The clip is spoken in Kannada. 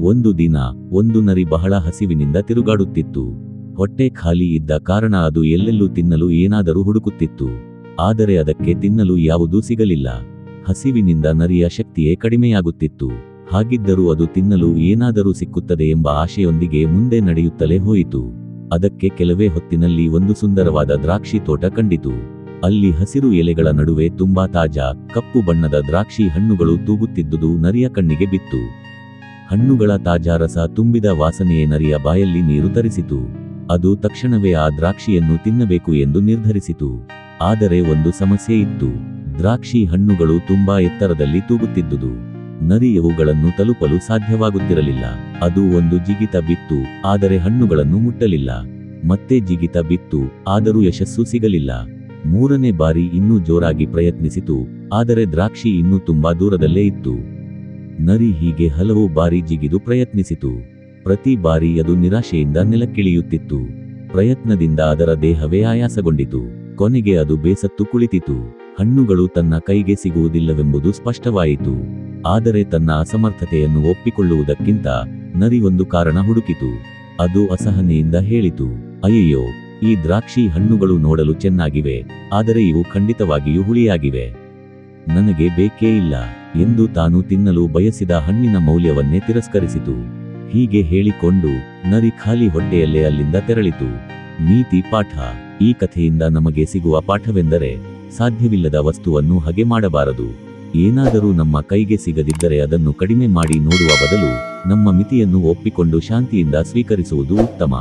ಒಂದು ದಿನ ಒಂದು ನರಿ ಬಹಳ ಹಸಿವಿನಿಂದ ತಿರುಗಾಡುತ್ತಿತ್ತು. ಹೊಟ್ಟೆ ಖಾಲಿ ಇದ್ದ ಕಾರಣ ಅದು ಎಲ್ಲೆಲ್ಲೂ ತಿನ್ನಲು ಏನಾದರೂ ಹುಡುಕುತ್ತಿತ್ತು. ಆದರೆ ಅದಕ್ಕೆ ತಿನ್ನಲು ಯಾವುದೂ ಸಿಗಲಿಲ್ಲ. ಹಸಿವಿನಿಂದ ನರಿಯ ಶಕ್ತಿಯೇ ಕಡಿಮೆಯಾಗುತ್ತಿತ್ತು. ಹಾಗಿದ್ದರೂ ಅದು ತಿನ್ನಲು ಏನಾದರೂ ಸಿಕ್ಕುತ್ತದೆ ಎಂಬ ಆಶೆಯೊಂದಿಗೆ ಮುಂದೆ ನಡೆಯುತ್ತಲೇ ಹೋಯಿತು. ಅದಕ್ಕೆ ಕೆಲವೇ ಹೊತ್ತಿನಲ್ಲಿ ಒಂದು ಸುಂದರವಾದ ದ್ರಾಕ್ಷಿ ತೋಟ ಕಂಡಿತು. ಅಲ್ಲಿ ಹಸಿರು ಎಲೆಗಳ ನಡುವೆ ತುಂಬಾ ತಾಜಾ, ಕಪ್ಪು ಬಣ್ಣದ ದ್ರಾಕ್ಷಿ ಹಣ್ಣುಗಳು ತೂಗುತ್ತಿದ್ದುದು ನರಿಯ ಕಣ್ಣಿಗೆ ಬಿತ್ತು. ಹಣ್ಣುಗಳ ತಾಜಾ ರಸ ತುಂಬಿದ ವಾಸನೆಯೇ ನರಿಯ ಬಾಯಲ್ಲಿ ನೀರು ತರಿಸಿತು. ಅದು ತಕ್ಷಣವೇ ಆ ದ್ರಾಕ್ಷಿಯನ್ನು ತಿನ್ನಬೇಕು ಎಂದು ನಿರ್ಧರಿಸಿತು. ಆದರೆ ಒಂದು ಸಮಸ್ಯೆ ಇತ್ತು. ದ್ರಾಕ್ಷಿ ಹಣ್ಣುಗಳು ತುಂಬಾ ಎತ್ತರದಲ್ಲಿ ತೂಗುತ್ತಿದ್ದುದು. ನರಿ ಇವುಗಳನ್ನು ತಲುಪಲು ಸಾಧ್ಯವಾಗುತ್ತಿರಲಿಲ್ಲ. ಅದು ಒಂದು ಜಿಗಿತ ಬಿತ್ತು, ಆದರೆ ಹಣ್ಣುಗಳನ್ನು ಮುಟ್ಟಲಿಲ್ಲ. ಮತ್ತೆ ಜಿಗಿತ ಬಿತ್ತು, ಆದರೂ ಯಶಸ್ಸು ಸಿಗಲಿಲ್ಲ. ಮೂರನೇ ಬಾರಿ ಇನ್ನೂ ಜೋರಾಗಿ ಪ್ರಯತ್ನಿಸಿತು, ಆದರೆ ದ್ರಾಕ್ಷಿ ಇನ್ನೂ ತುಂಬಾ ದೂರದಲ್ಲೇ ಇತ್ತು. ನರಿ ಹೀಗೆ ಹಲವು ಬಾರಿ ಜಿಗಿದು ಪ್ರಯತ್ನಿಸಿತು. ಪ್ರತಿ ಬಾರಿ ಅದು ನಿರಾಶೆಯಿಂದ ನೆಲಕ್ಕಿಳಿಯುತ್ತಿತ್ತು. ಪ್ರಯತ್ನದಿಂದ ಅದರ ದೇಹವೇ ಆಯಾಸಗೊಂಡಿತು. ಕೊನೆಗೆ ಅದು ಬೇಸತ್ತು ಕುಳಿತಿತು. ಹಣ್ಣುಗಳು ತನ್ನ ಕೈಗೆ ಸಿಗುವುದಿಲ್ಲವೆಂಬುದು ಸ್ಪಷ್ಟವಾಯಿತು. ಆದರೆ ತನ್ನ ಅಸಮರ್ಥತೆಯನ್ನು ಒಪ್ಪಿಕೊಳ್ಳುವುದಕ್ಕಿಂತ ನರಿ ಒಂದು ಕಾರಣ ಹುಡುಕಿತು. ಅದು ಅಸಹನೆಯಿಂದ ಹೇಳಿತು, ಅಯ್ಯಯ್ಯೋ, ಈ ದ್ರಾಕ್ಷಿ ಹಣ್ಣುಗಳು ನೋಡಲು ಚೆನ್ನಾಗಿವೆ, ಆದರೆ ಇವು ಖಂಡಿತವಾಗಿಯೂ ಹುಳಿಯಾಗಿವೆ. ನನಗೆ ಬೇಕೇ ಇಲ್ಲ ಎಂದು ತಾನು ತಿನ್ನಲು ಬಯಸಿದ ಹಣ್ಣಿನ ಮೌಲ್ಯವನ್ನೇ ತಿರಸ್ಕರಿಸಿತು. ಹೀಗೆ ಹೇಳಿಕೊಂಡು ನರಿ ಖಾಲಿ ಹೊಟ್ಟೆಯಲ್ಲೇ ಅಲ್ಲಿಂದ ತೆರಳಿತು. ನೀತಿ ಪಾಠ. ಈ ಕಥೆಯಿಂದ ನಮಗೆ ಸಿಗುವ ಪಾಠವೆಂದರೆ ಸಾಧ್ಯವಿಲ್ಲದ ವಸ್ತುವನ್ನು ಹಗೆ ಮಾಡಬಾರದು. ಏನಾದರೂ ನಮ್ಮ ಕೈಗೆ ಸಿಗದಿದ್ದರೆ ಅದನ್ನು ಕಡಿಮೆ ಮಾಡಿ ನೋಡುವ ಬದಲು ನಮ್ಮ ಮಿತಿಯನ್ನು ಒಪ್ಪಿಕೊಂಡು ಶಾಂತಿಯಿಂದ ಸ್ವೀಕರಿಸುವುದು ಉತ್ತಮ.